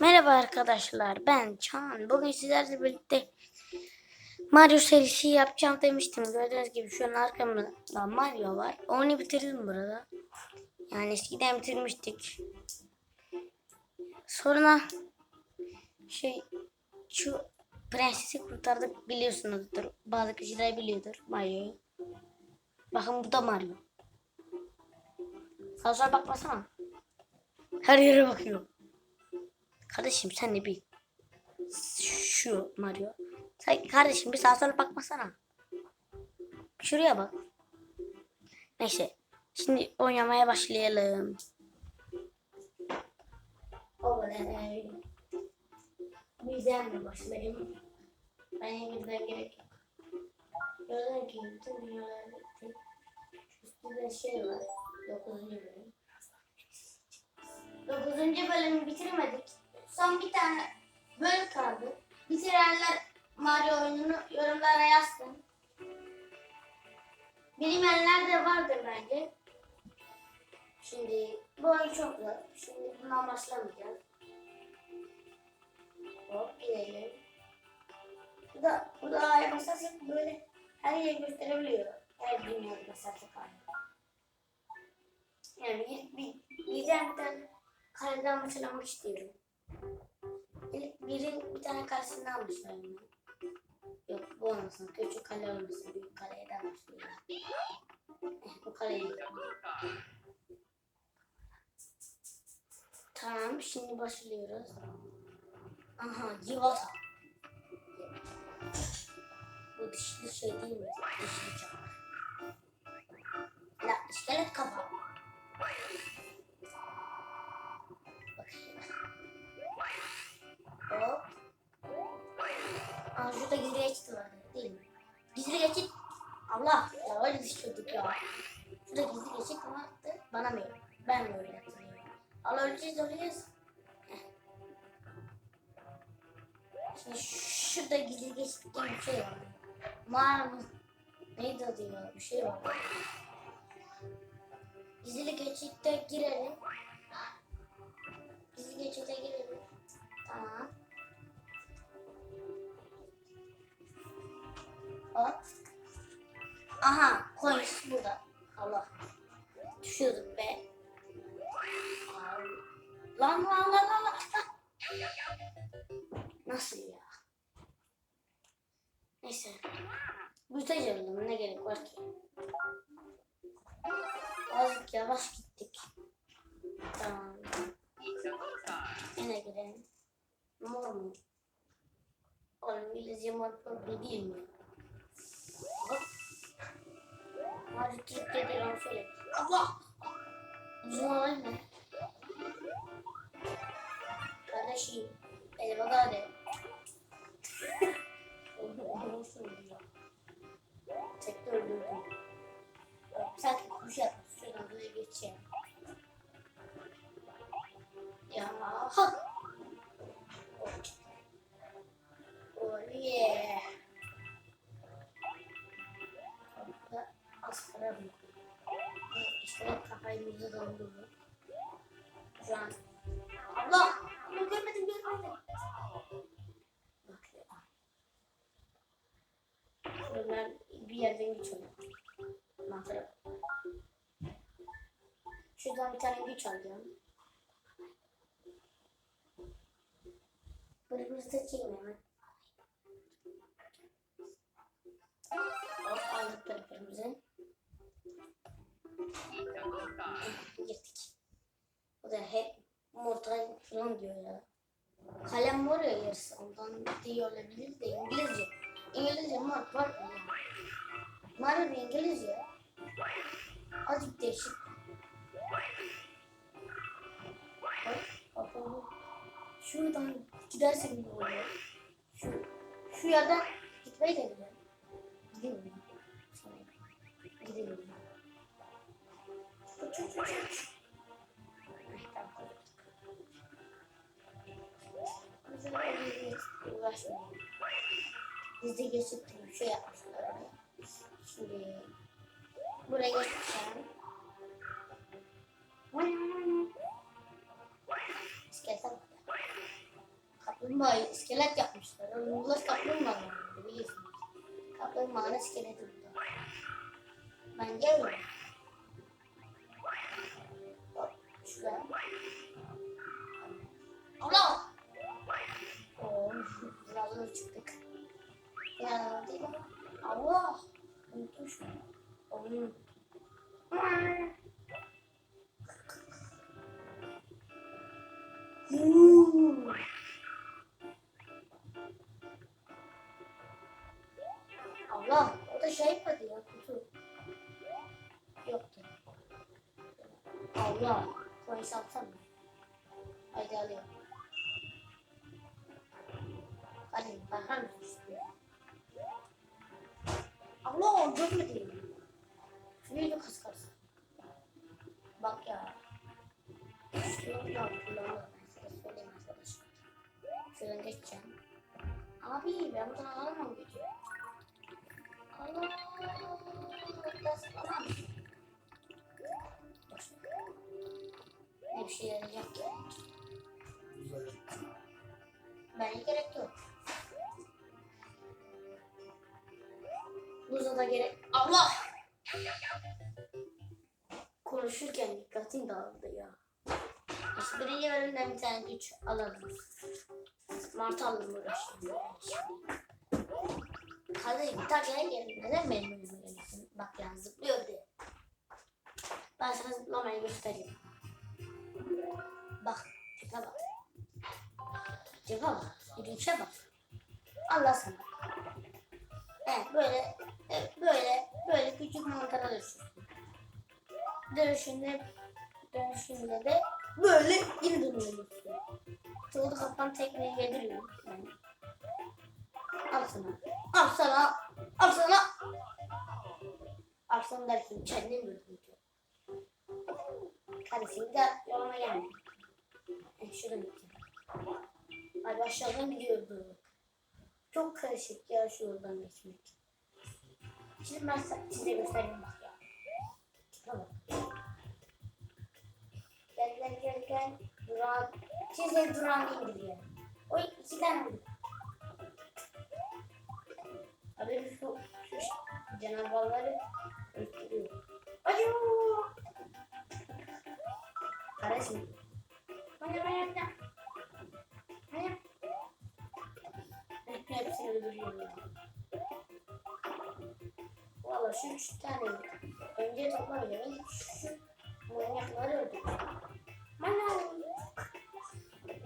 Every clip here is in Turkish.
Merhaba arkadaşlar ben Çağan. Bugün sizlerle birlikte Mario serisi yapacağım demiştim. Gördüğünüz gibi şu an arkamda Mario var. Onu bitirdim burada. Yani eskiden bitirmiştik. Sonra şey şu prensesi kurtardık biliyorsunuzdur. Bazı kişiler biliyordur Mario'yu. Bakın bu da Mario. Sola bakmasana. Her yere bakıyor. Kardeşim sen de bir şu Mario. Sen kardeşim bir sağa sola bakmasana. Şuraya bak. Neyse. Şimdi oynamaya başlayalım. Oley. Bizden mi başlayayım? Ben gerek yok. Gördüğün gibi bütün dünyalarda üstünde şey var. 9. bölüm. 9. bölümü bitirmedik. Son bir tane bölüm kaldı. Bitirenler Mario oyununu yorumlara yazsın. Bilmeyenler de vardır bence. Şimdi bu oyun çok zor. Şimdi bundan başlamayacağız. Hop gidelim. Bu da, bu da A'ya basarsak böyle her yeri gösterebiliyor. Her dünyada basarsak A'ya. Yani bir, bir, birden bir tane kaleden başlamak istiyorum. Bir, birin bir tane kalesinden başlayayım ben. Yok bu olmasın. Küçük kale olmasın. Büyük kaleden başlayayım. Eh, bu kaleyi. Tamam şimdi başlıyoruz. Aha civata. Bu dişli şey değil mi? Dişli canavar. La iskelet kafa. Aa şurada gizli geçit vardı değil mi? Gizli geçit. Allah ya öyle düşürdük ya. Şurada gizli geçit vardı. Bana mı? Ben mi öyle hatırlıyorum? Allah öleceğiz öleceğiz. Şimdi şurada gizli geçit diye bir şey var. Mağara mı? Neydi adı ya? Bir şey var. Gizli geçitte girelim. Gizli geçite girelim. Tamam. Aha coins burada. Allah. Düşüyorduk be. Lan lan lan lan lan. Nasıl ya? Neyse. Büyüteç alalım ne gerek var ki? Azıcık yavaş gittik. Tamam. Yine girelim. Mor mu? Oğlum mor purple değil mi? Hop. Hadi Türkçe değil onu söyle. Allah! Uzun olayım mı? Kardeşim. Hadi bak hadi. Şuradan bir tane güç alacağım. Böyle bir seçeyim hemen. Hop aldık tarafımızı. Girdik. O da hep mortal falan diyor ya. Kalem var ya yarısı ondan diye olabilir de İngilizce. İngilizce mort var mı bir İngilizce. Azıcık değişik. Bak, bak, bak. Şuradan gidersek ne oluyor? Şu, şu yerden gitmeyi de gidelim. Gidelim mi? Gidelim. Uç, uç, uç, uç. Uğraşmayalım. Bizde geçip bir şey yapmışlar. Şimdi buraya geçeceğim. Kaplumbağa iskelet yapmışlar. Bunlar kaplumbağa biliyorsunuz. Kaplumbağanın iskeleti burada. Bence öyle. Bak şuraya. Allah! Oo, biraz? Allah! Allah o da şey yapmadı ya kutu. Yoktu. Allah. Koyu satsana. Haydi alıyorum. Hadi bakalım üstüne. Allah görmedi. Şurayı da kıskarsın. Bak ya. Şurayı da kullanma. Size söyleyeyim arkadaşlar. Şuradan geçeceğim. Abi ben buradan alamam Ne bir şey ki? Bence gerek yok. Buza. Allah! Konuşurken dikkatim dağıldı ya. Birinci bölümden bir tane güç alalım. Martı aldım uğraşıyorum. Kardeşim gene gelin. Neden benim önüme geliyorsun? Bak ya zıplıyor diye. Ben sana zıplamayı göstereyim. Bak. Tipe bak. Tipe bak. Yürüyüşe bak. Allah sana. Evet böyle evet, böyle böyle küçük mantara dönüşüyorsun. Dönüşünde dönüşünde de böyle geri dönüyorsun. Tuğlu kapan tekneyi yediriyor. Yani. Al sana. Al sana. Al sana. Al sana derken kendin Kardeşim bir daha yoluma gelme. E, şuradan gideceğim. Ay aşağıdan gidiyordu. Çok karışık ya şu yoldan geçmek. Şimdi ben size göstereyim bak ya. Tamam. Gel gel gel gel. Duran. Size duran indiriyor. O iki tane Abi şu, şu canavarları öldürüyor. Acıyor. Kardeşim. Hayır hayır hayır. Hayır. Hepsini öldürüyor. Valla şu üç tane önce toplamayacağım. Şu manyakları öldürüyor. Mana.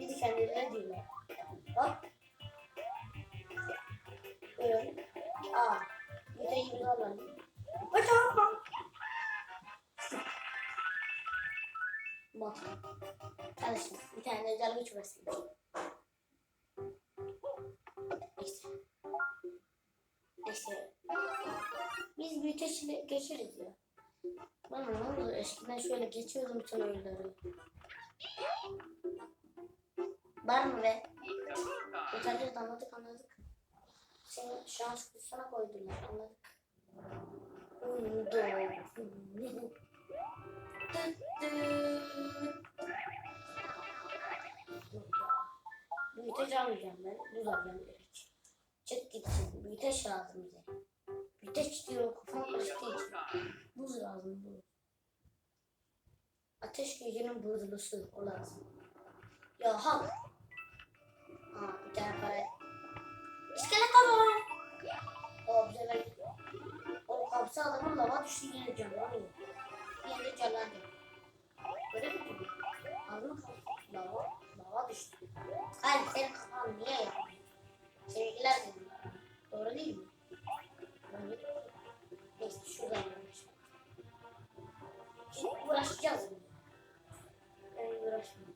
Bir de kendileri diyorlar. Bak. Aa. Bir de yürü alalım. Bacağım. Bak. Kardeşim bir tane özel güç versin. İşte. İşte. Biz büyüteçle geçeriz ya. Ne oldu? Eskiden şöyle geçiyordum bütün oyunları. Şans kursuna koydular anladık. Uyudu. Büyüteç almayacağım ben. Buz alacağım direkt. Çık gitsin. Büyüteç lazım bize. Büyüteç diyor kafam karıştığı için. Buz lazım buz. Ateş gücünün buzlusu o lazım. Ya hak. Aa bir tane para. İskelet var. O bize. O kapsa adamın lava düştü yine canlanıyor. Yine canlandı. Böyle mi? Ağzını kapat. Lava, lava. Hayır senin kafan niye yapmıyor? Seninkiler de bunlar. Doğru değil mi? Doğru. Neyse şuradan yanlış. Şimdi uğraşacağız? Ben uğraşmıyorum.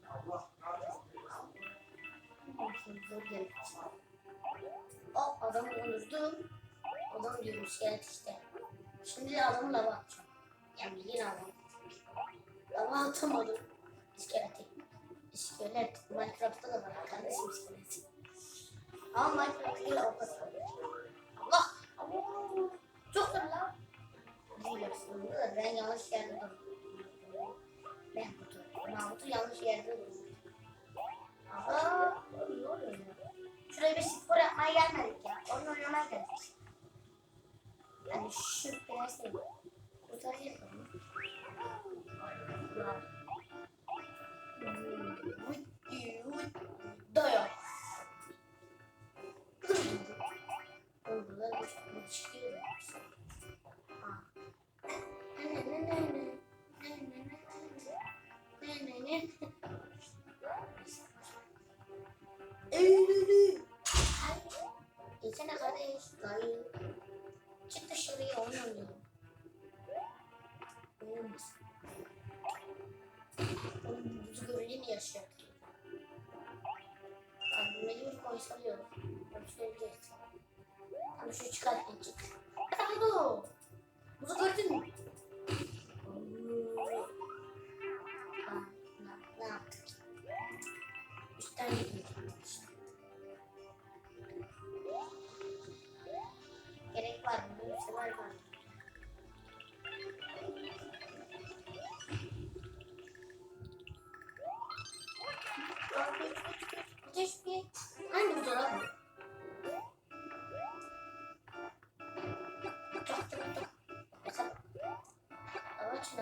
Şimdi zor gelecek. O adamı öldürdüm. Adam diyorum iskelet işte. Şimdi de adamı lava atacağım. Yani yine adam. Lava atamadım. İskeleti. İskelet. Minecraft'ta da var kardeşim iskeleti. Ama Minecraft'ta değil avukat Allah! Çok da lan. Biliyorsun da ben yanlış yerde durdum. Mahmut'u. Mahmut'u yanlış yerde durdum. Aha! Ne oluyor ya? Şuraya bir spor yapmaya gelmedik ya. Onu oynamaya geldik. Ben şu biraz ne ne ne ne ne ne ne ne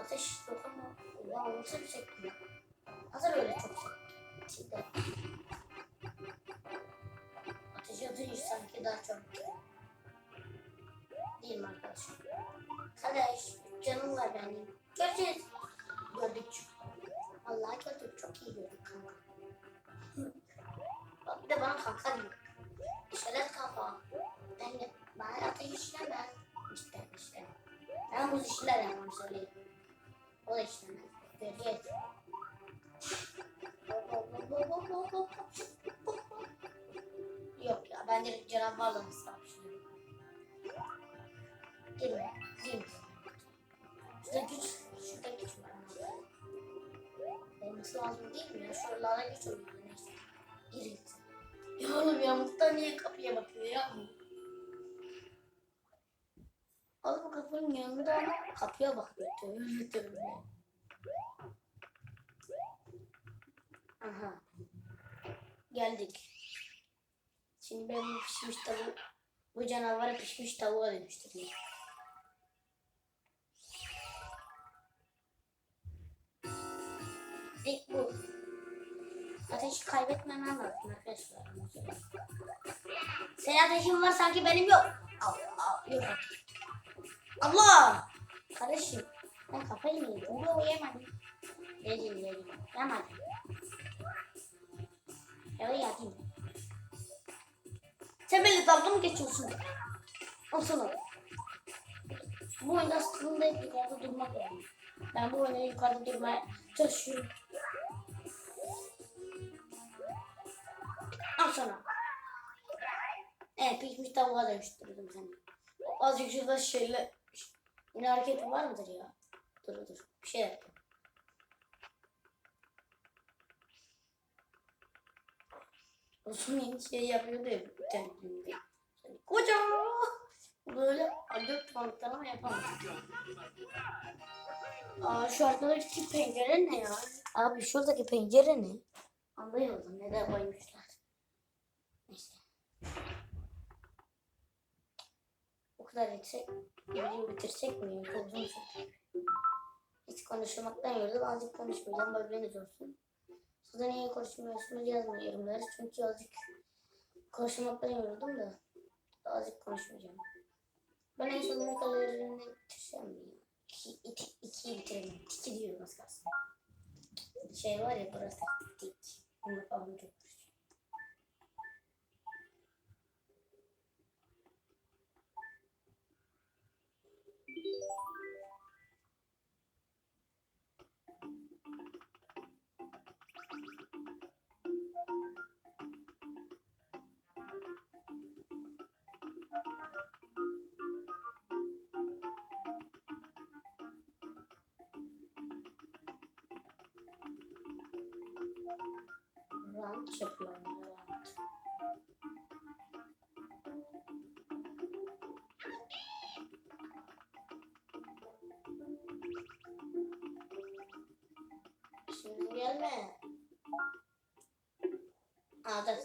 ateş yok ama. Ya onu sevecektim ya. Hazır öyle çok. Şimdi. Ateş atınca sanki daha çok. Değil mi arkadaşlar? Kardeş canım var benim. Göreceğiz. Gördük çünkü. Vallahi gördük. Çok iyi gördük kanka. Bak bir de bana kanka diyor. İşaret kafa. Ben de bana ateş işlemez. İşte işte. Ben bu işler mi ya? Şuralara güç oluyor neyse. Girildi. Ya oğlum ya Muhtar niye kapıya bakıyor ya? Oğlum kapının yanında ama kapıya bakıyor. Tövbe tövbe. Aha. Geldik. Şimdi ben bu pişmiş tavuğu, bu canavarı pişmiş tavuğa dönüştüreyim. İlk bu. Ateşi kaybetmemem lazım arkadaşlar. Senin ateşin var sanki benim yok. Al, al, yok artık. Allah! Kardeşim ben kafayı mı yedim? Yok yemedim. Yedim yedim. Yemedim. Ya yedim. Sen beni dalga mı geçiyorsun? Al sana. Bu oyunda aslında yukarıda durmak lazım. Ben bu oyunda yukarıda durmaya çalışıyorum. Evet pişmiş tavuğa dönüştürdüm seni. Azıcık şurada şöyle yine hareketin var mıdır ya? Dur dur bir şey yap. Yeni şey yapıyordu ya bir. Koca böyle acayip balıklar ama yapamadık ya. Aa şu arkadaki pencere ne ya? Abi şuradaki pencere ne? Anlayamadım neden koymuşlar. Neyse. Kadar etsek, videoyu bitirsek mi? Çok uzun sürdü. Hiç konuşmaktan yoruldum. Azıcık konuşmayacağım. Haberiniz olsun. Siz de niye konuşmuyorsunuz yazmayın yorumları. Çünkü azıcık konuşmaktan yoruldum da. Azıcık konuşmayacağım. Ben en sonuna kadar bitirsem mi? ya? İki, iki, ikiyi bitirelim. İki diyorum az kalsın. Şey var ya burası dik. Onu falan çok Rant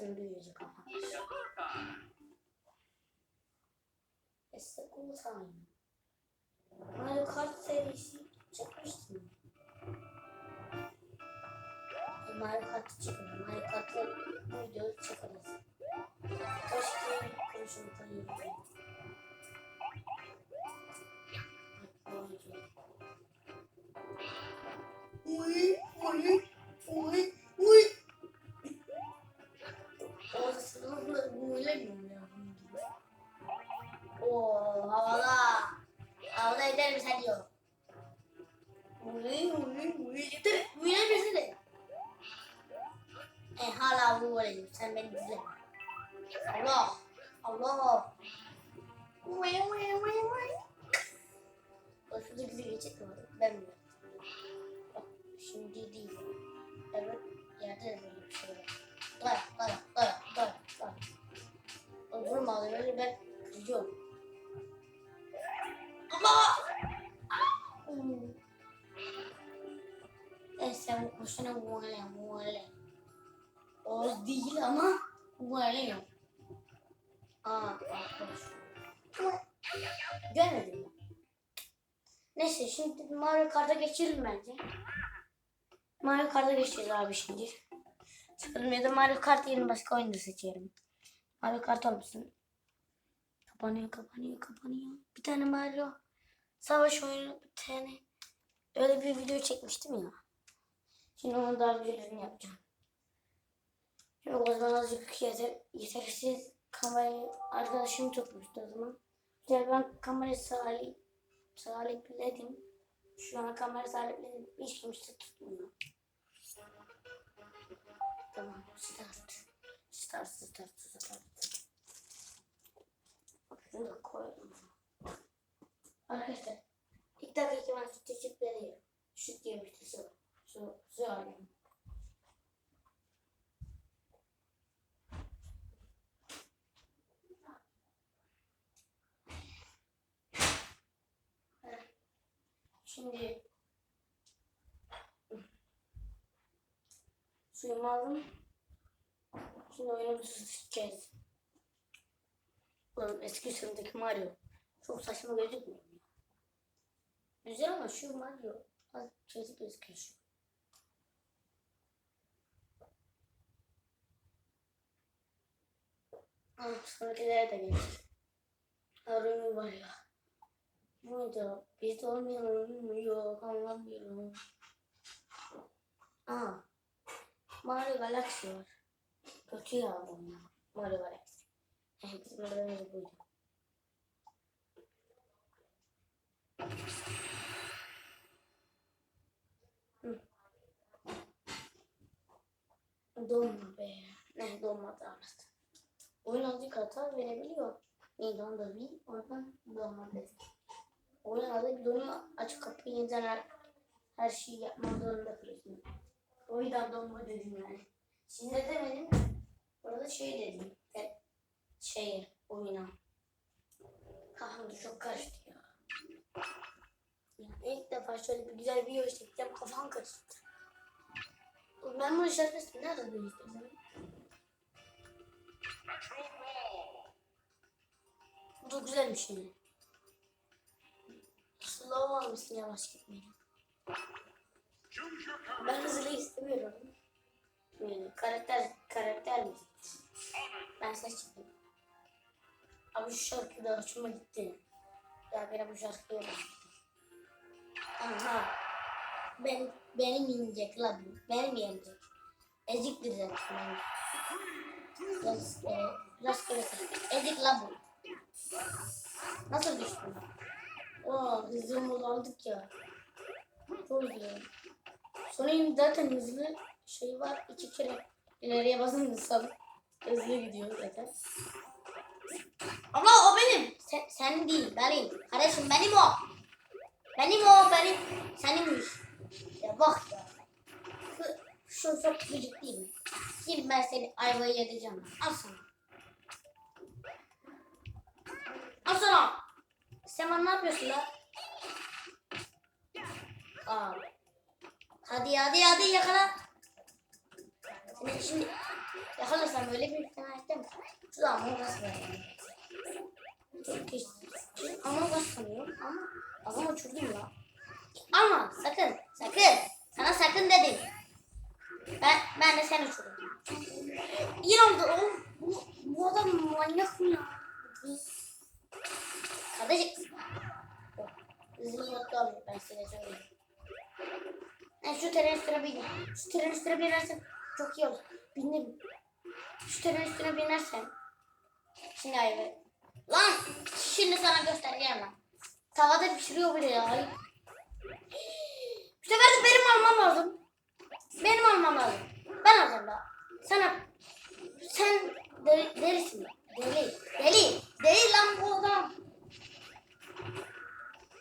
Büyüyecek ama. It's a cool time. Sen boşuna muhale muhale. Oğuz değil ama muhale yok. Aa arkadaş. Görmedim mi? Neyse şimdi Mario Kart'a geçelim bence. Mario Kart'a geçeceğiz abi şimdi. Çıkalım ya da Mario Kart yerine başka oyunu da seçerim. Mario Kart olmasın. Kapanıyor kapanıyor kapanıyor. Bir tane Mario savaş oyunu bir tane öyle bir video çekmiştim ya. Şimdi onun daha güzelini yapacağım. Şimdi o zaman azıcık yeter, yetersiz kamerayı arkadaşım tutmuştu o zaman. İşte ben kamerayı sahip, sahipledim. Şu an kamera sahipledim. Hiç kimse tutmuyor. Tamam start. Start start start. Şunu da koydum. Arkadaşlar ilk ki ben süt teşekkür ediyorum. Süt yemişti alıyorum. Şimdi suyumu aldım. Şimdi oyunumuzu seçeceğiz. Ulan eski sürümdeki Mario çok saçma gözükmüyor? Güzel ama şu Mario az çocuk gözüküyor şu. Ah, sonrakilere de geçtik. Arını var ya. Burada biz olmayalım yok anlamıyorum. Aa, Mario Galaxy var. Kötü ya bunlar. Mario Galaxy. Evet, bizim aradığımız buydu. Donma be. Ne donmadı anasını. Oyun azıcık hata verebiliyor. Neyden da bir oradan donmadı. Oyun adı bir donu açık kapıyı yeniden her, her şeyi yapmak zorunda kalıyorsun. O yüzden donma dedim yani. Şimdi demedim. Orada şey dedim. E, şeye oyuna. Kafam da çok karıştı ya. ya. İlk defa şöyle bir güzel bir video çekeceğim. Kafam karıştı. Ben bunu şarkısını nerede değiştirdim? Bu da güzelmiş yani. Slow almışsın yavaş gitmeyi. Ben hızlı istemiyorum. Yani karakter karakter mi? Ben seçtim. Abi şu şarkı da hoşuma gitti. Ya benim bu şarkıyı Aha. Ben, benim yenecek la bu. Benim yenecek. Eziktir zaten. Biraz, e, rastgele seçtim. Ezik la bu. Nasıl düştün? Oo, hızlı aldık ya. Çok hızlı. Sony'in zaten hızlı şey var. iki kere ileriye basınca sal hızlı gidiyor zaten. Ama o benim. Sen, sen değil benim. Kardeşim benim o. Benim o benim. Seninmiş. Ya bak ya. Şu, çok gıcık değil mi? Şimdi ben seni ayvayı yedireceğim. Al sana. Al sana. Sen bana ne yapıyorsun lan? Aa. Hadi hadi hadi yakala. Seni şimdi yakalasam böyle bir fena ettim. Şu an nasıl vereyim? Çok geç. Ama basmıyorum ama ama uçurdum ya. Ama sakın sakın sana sakın dedim. Ben ben de seni uçurdum. İyi oldu. Bu, bu adam manyak mı ya? Kardeşim. Modda alıyor ben size söyleyeyim. Yani şu tren üstüne bin. Şu tren üstüne binersen çok iyi olur. Bindim. Şu tren üstüne binersen. Şimdi ayı. Lan şimdi sana göstereceğim lan. Tavada pişiriyor bile ya. Bu sefer de benim almam lazım. Benim almam lazım. Ben alacağım daha. Sana sen deli, delisin. Deli. Deli. Deli lan bu adam.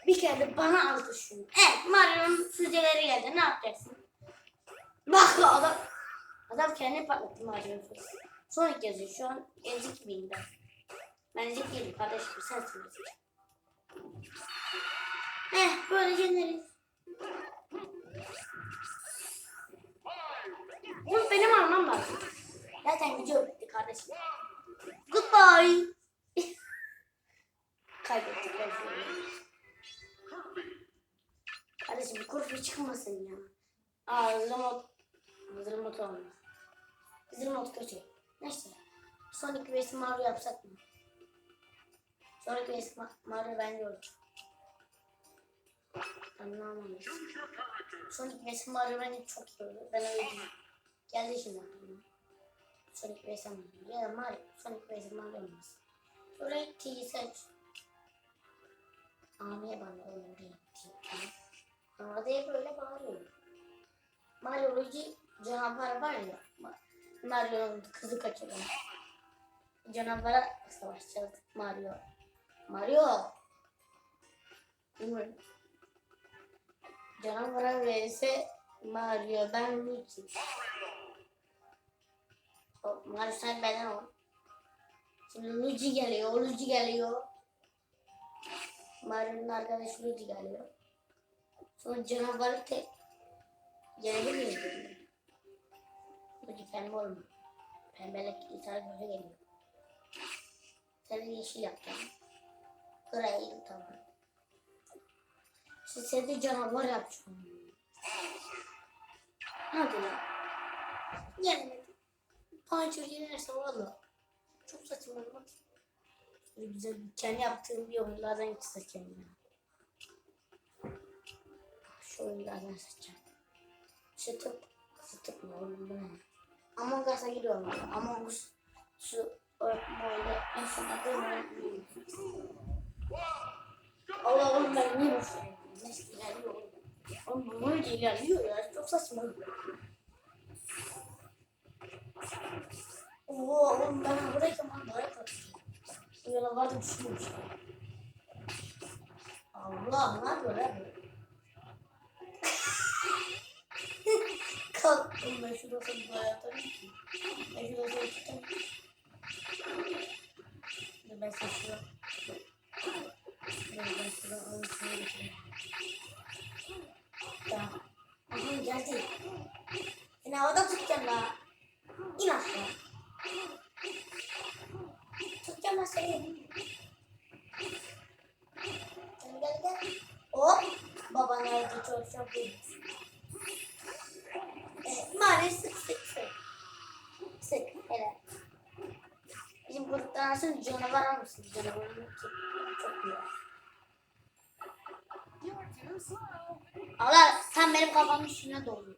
Bir kere bana aldı şunu. Evet Mario'nun füzeleri geldi. Ne yapacaksın? Bak adam. Adam kendi patlattı Mario'nun füzesi. Sonic yazıyor. Şu an ezik miyim ben? Ben ezik değilim kardeşim. Sensin ezik. Eh böyle yeneriz. Bunu benim almam lazım. Zaten video bitti kardeşim. Goodbye. Kaybettik şunu. Kardeşim kurfi çıkmasın ya. Aa. Hızlı mod olmaz. Mod kötü. Neyse. Sonic vs Mario yapsak mı? Sonic vs Ma- Mario bence olur. Anlamadım. Sonic vs Mario bence çok iyi olur. Ben öyle düşünüyorum. Geldi şimdi aklıma. Sonic vs Mario. Ya da Mario. Sonic vs Mario olmaz. Şurayı T'yi seç. Amiye bana oğlum değil. Ama diye böyle bağırıyor. Mario Luigi canavar var ya. Ma- Mario'nun kızı kaçırıyor. Canavara savaşacağız Mario. Mario. Bilmiyorum. Canavara vs Mario. Ben Luigi. Mario sen benden ol. Şimdi Luigi geliyor. Luigi geliyor. Mario'nun arkadaşı Luigi geliyor. Sonra canavarı tek miyiz? bunu? Luigi pembe olma. Pembelek gitar göze geliyor. De yeşil yapacağım. Kırayı tamam. Şimdi sen de canavar yapacağım. Hadi lan. Yenemedim. Pançur yenerse valla. Çok saçma bak. Böyle güzel kendi yaptığım bir oyunlardan hiç seçeceğim ya. Şu oyunlardan seçeceğim. Sıtıp, sıtıp mı oğlum bu ne? Among Us'a giriyorum. Among Us şu böyle en son adını öğretmeyeyim. Allah oğlum ben niye boşuna Neyse ilerliyor oğlum. Oğlum bu böyle ilerliyor ya. Çok saçma. Oo oğlum ben bana daha kaçtı. Bu yana vardı düşünmüş. Allah ne yapıyor lan? Kalktım ben bu atarım ki. Ben şurası tutayım. Dur ben seçiyorum. Dur ben şuradan alıp şuraya getireyim. Tamam. Aha geldi. Seni havada tutacağım daha. İn aşağı. Tutacağım ben seni. Gel gel gel. Hop. Baban evde çok çok iyi. Evet, maalesef sık sık sık. Sık, evet. Bizim gruptan aslında canavar almışsın. Canavarın ki çok iyi. Allah sen benim kafamın üstüne doğru.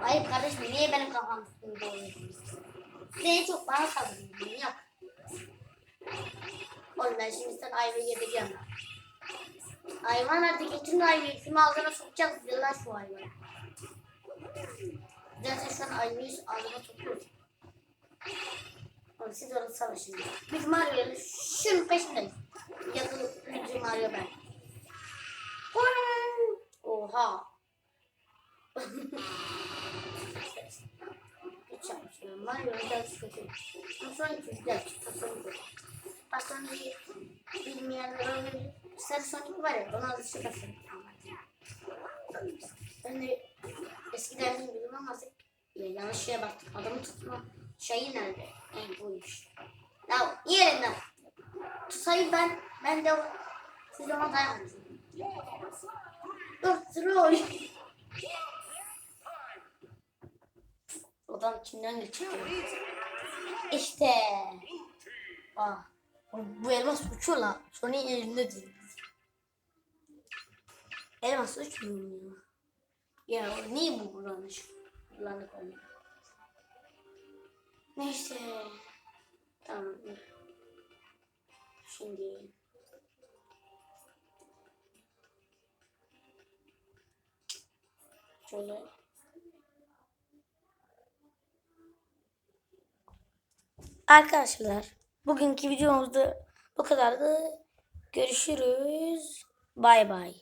Hayır kardeşim niye benim kafamın üstüne doğruyorsun? Seni çok bana saldırıyorsun. Yok. Ben şimdi sen ayva yedireceğim. Hayvan hadi getirin ayvayı. Şunu ağzına sokacağız. Yıllar şu hayvanı. Zaten an ayvayı ağzına sokuyoruz. Oğlum siz orada savaşın. Biz Mario'yla şunun peşindeyiz. Luigi Mario ben. Oha. Hiç yapmışım. Mario'nun dersi kötü. Ama sonra güzel. Tasarım kötü. Pastanayı bilmeyenler olabilir. Sarı Sonic var ya, ona alışık aslında. Ben de eskiden bilmiyorum ama ya, yanlış şeye baktık. Adamı tutma şeyi nerede? En buymuş. Ya yerinden. Tutsayı ben, ben de siz ona dayanmışsınız. Dur, Troy. Adam kimden geçiyor? İşte. Ah. Bu elmas uçuyor lan. Sony'in elinde değil. Elmas uçmuyor ya. Ya niye bu kullanış? Kullandık onu. Neyse. Tamam. Şimdi. Şöyle. Arkadaşlar bugünkü videomuzda bu kadardı. Görüşürüz. Bay bay.